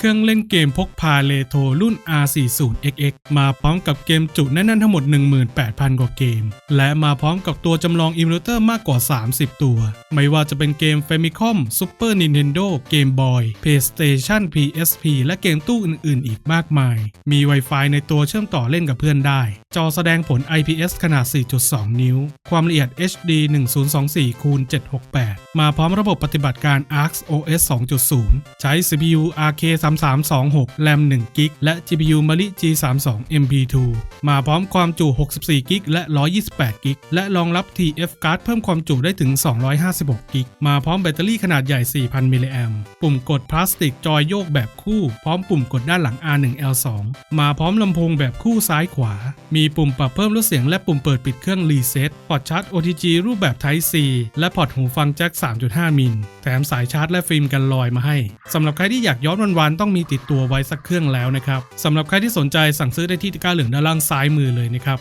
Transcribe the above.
เครื่องเล่นเกมพกพาเลโทรรุ่น R40XX มาพร้อมกับเกมจุแน่นๆทั้งหมด 18,000 กว่าเกม และมาพร้อมกับตัวจำลองอิมูเลเตอร์มากกว่า 30 ตัว ไม่ว่าจะเป็นเกม Famicom Super Nintendo Game Boy PlayStation PSP และเกมตู้อื่นๆ อีกมากมาย มี Wi-Fi ในตัวเชื่อมต่อเล่นกับเพื่อนได้จอแสดงผล IPS ขนาด 4.2 นิ้ว ความละเอียด HD 1024คูณ768 มาพร้อมระบบปฏิบัติการ ARX OS 2.0 ใช้ CPU RK 3326 RAM 1 g b และ GPU Mali G32 MP2 มาพร้อมความจุ 64 g b และ 128 g b และรองรับ TF Card เพิ่มความจุได้ถึง 256 g b มาพร้อมแบตเตอรี่ขนาดใหญ่ 4,000 มิลลิแอมปุ่มกดพลาสติกจอยโยกแบบคู่ พร้อมปุ่มกดด้านหลัง R1L2 มาพร้อมลำโพงแบบคู่ซ้ายขวา มีปุ่มปรับเพิ่มลดเสียงและปุ่มเปิดปิดเครื่องรีเซ็ตพอร์ตชาร์จ OTG รูปแบบ Type C และพอร์ตหูฟังแจ็ค 3.5 มิล แถมสายชาร์จและฟิล์มกันรอยมาให้ สำหรับใครที่อยากย้อนวันๆต้องมีติดตัวไว้สักเครื่องแล้วนะครับ สำหรับใครที่สนใจสั่งซื้อได้ที่ตะกร้าเหลืองด้านล่างซ้ายมือเลยนะครับ